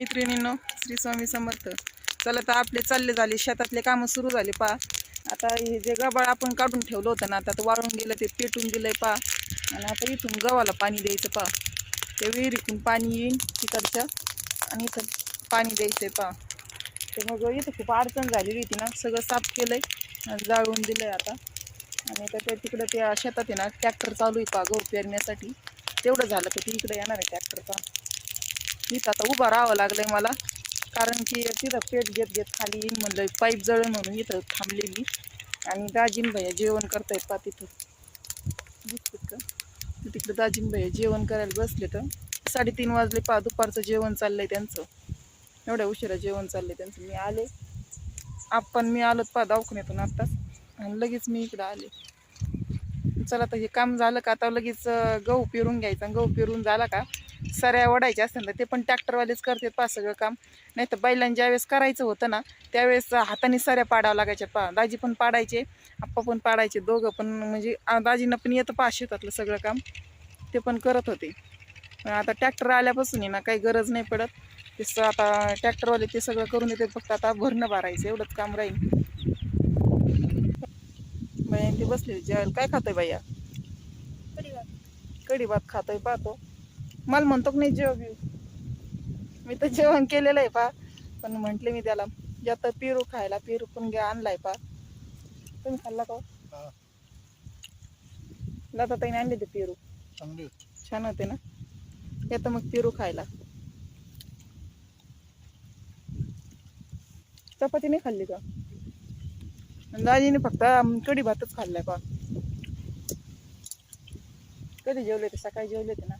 मैत्रिणींनो श्री स्वामी समर्थ. चला तर आपले चालले झाले शेतातले कामं सुरू झाले पा आता हे जे गबाळ आपण काढून ठेवलं होतं ना आता तर वाळून गेलं ते पेटून दिलंय पा आणि आता इथून गव्हाला पाणी द्यायचं पा ते विहिरीतून पाणी येईन तिकडच्या आणि इथं पाणी द्यायचंय पा ते मग इथं खूप अडचण झालेली होती ना सगळं साफ केलंय आहे जाळून दिलंय आता. आणि आता तिकडं त्या शेतात आहे ना ट्रॅक्टर चालू आहे पा गहू पेरण्यासाठी. तेवढं झालं तर ती इकडे येणार आहे ट्रॅक्टरचा इथं आता उभं राहावं लागलंय मला. कारण की तिथं पेट घेत घेत खाली येईन म्हणलं पाईप जळण म्हणून इथं थांबले मी. आणि दाजीन भैया जेवण करतायत पा तिथं. दिसत का? तिकडं दाजीन भैया जेवण करायला बसले तर साडेतीन वाजले पा दुपारचं जेवण चाललंय त्यांचं. एवढ्या उशिरा जेवण चाललंय त्यांचं. मी आले. आपण मी आलो पा दवाखान्यातून आत्ताच आणि लगेच मी इकडं आले. चला आता हे काम झालं का? आता लगेच गहू पेरून घ्यायचा. आणि गहू पेरून झाला का? सऱ्या वडायच्या असतात ना ते पण ट्रॅक्टरवालेच करतात पा सगळं काम. नाही तर बैलांना ज्यावेळेस करायचं होतं ना त्यावेळेस हाताने सऱ्या पाडावं लागायच्या. पा दाजी पण पाडायचे आप्पा पण पाडायचे दोघं पण म्हणजे दाजींना पण येतं पा शेतातलं सगळं काम. ते पण करत होते. आता ट्रॅक्टर आल्यापासून ना काही गरज नाही पडत. ते आता ट्रॅक्टरवाले ते सगळं करून देतात फक्त आता भरणं भरायचं एवढंच काम राहील. बाया ते बसले जेवायला काय खातोय बाया कढी भात खातोय पाहतो. मला म्हणतो की नाही जेव बिव. मी तर जेवण केलेलं आहे पा. पण म्हटले मी त्याला जात पेरू खायला पेरू पण घ्या आणलाय पा. तुम्ही खाल्ला का हा. लता ताईने आणले ते पेरू. छान होते ना. येतं मग पेरू खायला. चपाती नाही खाल्ली का? दाजीने फक्त कढी भातच खाल्लाय पा. कधी जेवले ते? सकाळी जेवले ते ना?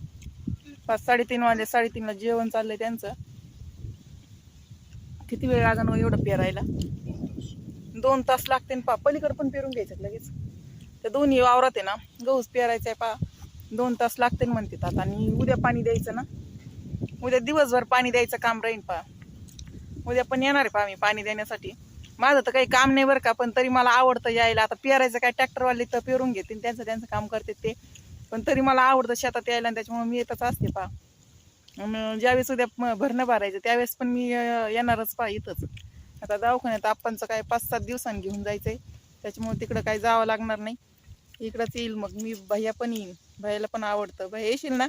पाच साडेतीन वाजले साडेतीनला जेवण चाललंय त्यांचं. किती वेळ लागणार एवढं पेरायला? दोन तास लागते पा पलीकडे पण पेरून घ्यायचं लगेच. त्या दोन्ही वावरात आहे ना गहूच पेरायचा आहे पा दोन तास लागते म्हणते म्हणतात आता आणि उद्या पाणी द्यायचं ना? उद्या दिवसभर पाणी द्यायचं काम राहील पा. उद्या पण येणार आहे पा मी पाणी देण्यासाठी. माझं तर काही काम नाही बरं का पण तरी मला आवडतं यायला. आता पेरायचं काय ट्रॅक्टरवाले तर पेरून घेतील त्यांचं त्यांचं काम करते ते. पण तरी मला आवडतं शेतात यायला आणि त्याच्यामुळे मी येतच असते पा ज्यावेळेस उद्या भरणं भरायचं त्यावेळेस पण मी येणारच पा इथंच. आता दवाखान्यात आपणचं काय पाच सात दिवसांनी घेऊन जायचंय. त्याच्यामुळे तिकडं काही जावं लागणार नाही. इकडंच येईल मग मी भैया पण येईन. भैयाला पण आवडतं. भैया येशील ना?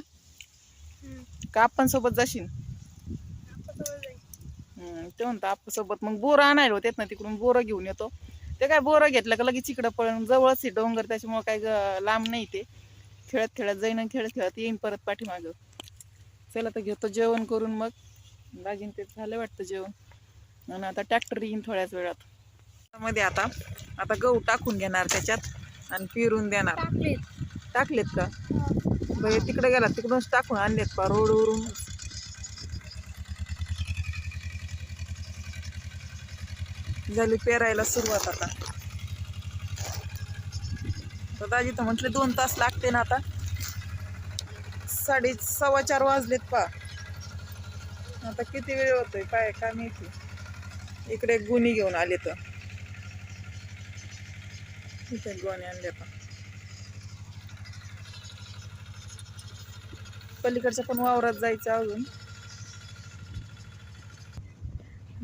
का आपण सोबत जाशील ते म्हणतं आपण सोबत मग बोरं आणायला होते ना तिकडून बोरं घेऊन येतो. ते काय बोरं घेतलं का लगेच इकडं पळून जवळच आहे डोंगर त्याच्यामुळे काय लांब नाही ते. खेळत खेळत जाईन खेळत खेळत येईन परत पाठीमागं. चला तर घेतो जेवण करून मग. दागिन ते झालं वाटतं जेवण. आणि आता ट्रॅक्टर येईन थोड्याच वेळात. मध्ये आता आता गहू टाकून घेणार त्याच्यात आणि पिरून देणार. टाकलेत का? बरे तिकडे गेला तिकडूनच टाकून आणलेत पा रोडवरून. झाली पेरायला सुरुवात आता. तर दाजी तर म्हटले दोन तास लागते ना आता. साडे सव्वा चार वाजलेत पा आता किती वेळ होतोय काय का माहिती. इकडे गुन्हे घेऊन आले तर. इथे गोणे आणले पा पलीकडच्या पण वावरात जायचं अजून.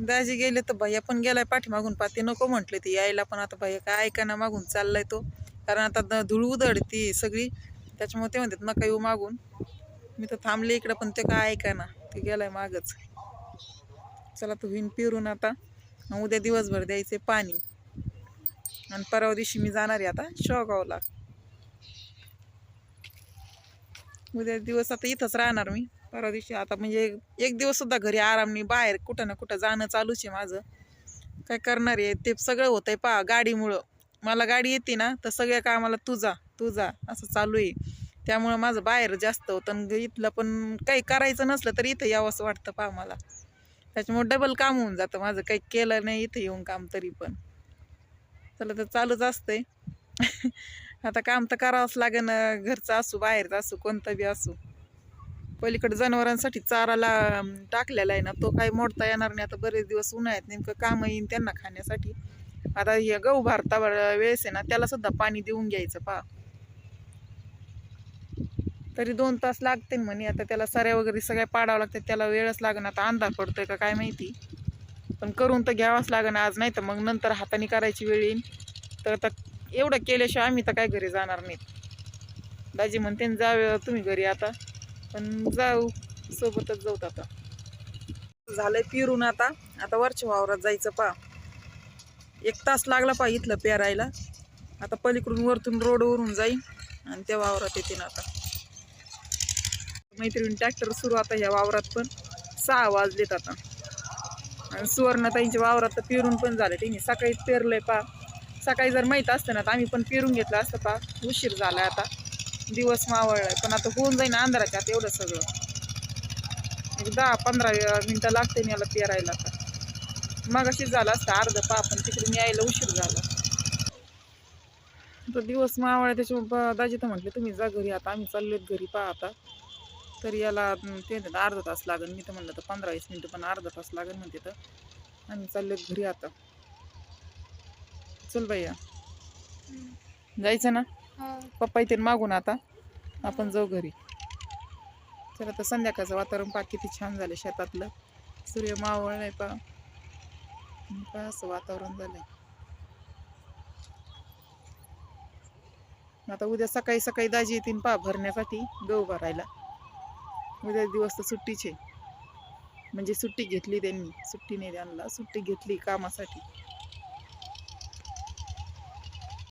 दाजी गेले तर भैया पण गेलाय पाठीमागून. पाती नको म्हटले ती यायला पण. आता भैया काय ऐकाना मागून चाललाय तो. कारण आता द- धूळ उधळती सगळी त्याच्यामुळे ते म्हणतात नका येऊ मागून. मी तर थांबले इकडं पण ते काय ऐकाना ते गेलाय मागच. चला तू होईन पिरून आता. मग उद्या दिवसभर द्यायचे पाणी. आणि परवा दिवशी मी जाणार आहे आता शेवगावला. उद्या दिवस आता इथंच राहणार मी. परवा दिवशी आता म्हणजे एक दिवस सुद्धा घरी आराम नाही बाहेर कुठं ना कुठं जाणं चालूच आहे माझं. काय करणार आहे ते सगळं होतंय पा गाडीमुळं. मला गाडी येते ना तर सगळ्या कामाला तुझा तुझा असं चालू आहे. त्यामुळं माझं बाहेर जास्त होतं आणि इथलं पण काही करायचं नसलं तर इथं यावं असं वाटतं पा मला. त्याच्यामुळे डबल काम होऊन जातं. माझं काही केलं नाही इथं येऊन काम तरी पण. चला तर चालूच असतंय. आता काम तर करावंच लागेल घरचं असू बाहेरचं असू कोणतं बी असू. पलीकडे जनावरांसाठी चाराला टाकलेला आहे ना तो काही मोडता येणार नाही. आता बरेच दिवस उन्हाळ्यात नेमकं कामं येईन त्यांना खाण्यासाठी. आता हे गहू भारता वेळेस आहे ना त्याला सुद्धा पाणी देऊन घ्यायचं पा तरी दोन तास लागते म्हणे आता त्याला सऱ्या वगैरे सगळ्या पाडावं लागतात त्याला वेळच लागणार आता अंधार पडतोय का काय माहिती. पण करून तर घ्यावाच लागणार आज नाही तर मग नंतर हाताने करायची वेळ येईल तर आता एवढं केल्याशिवाय आम्ही तर काय घरी जाणार नाहीत. दाजी म्हणते न तुम्ही घरी आता. पण जाऊ सोबतच जाऊत आता. झालंय पिरून आता. आता वरच्या वावरात जायचं पा एक तास लागला पा इथलं पेरायला. आता पलीकडून वरतून रोडवरून जाईन आणि त्या वावरात येते ना आता. मैत्रीण ट्रॅक्टर सुरू आता ह्या वावरात पण. सहा वाजलेत आता. आणि सुवर्णताईंच्या वावरात तर पेरून पण झालं. त्यांनी सकाळी पेरलंय पा सकाळी जर माहीत असतं ना तर आम्ही पण पेरून घेतलं असतं पा उशीर झाला आता. दिवस मावळलाय. पण आता होऊन जाईन अंधाराच्या आता एवढं सगळं. एक दहा पंधरा मिनटं लागते ना याला पेरायला आता. मग अशीच झालं असतं अर्ध पा पण तिकडून यायला उशीर झाला. तर दिवस मावळा त्याच्यामुळे दाजी तर म्हटले तुम्ही जा घरी आता आम्ही चाललोत घरी पहा आता. तर याला ते म्हणतात अर्धा तास लागेल. मी तर म्हणलं तर पंधरा वीस मिनटं पण अर्धा तास लागेल म्हणते तर आम्ही चाललोत घरी आता. चल भैया. जायचं ना? पप्पा इथे मागून आता. आपण जाऊ घरी. चला तर संध्याकाळचं वातावरण पा किती छान झालं शेतातलं. सूर्य मावळलाय पा पहा. असं वातावरण झालंय आता उद्या सकाळी सकाळी दाजी येतील पा भरण्यासाठी गहू भरायला उद्या दिवस तर सुट्टीचे म्हणजे सुट्टी घेतली त्यांनी सुट्टी नाही त्यांना सुट्टी घेतली कामासाठी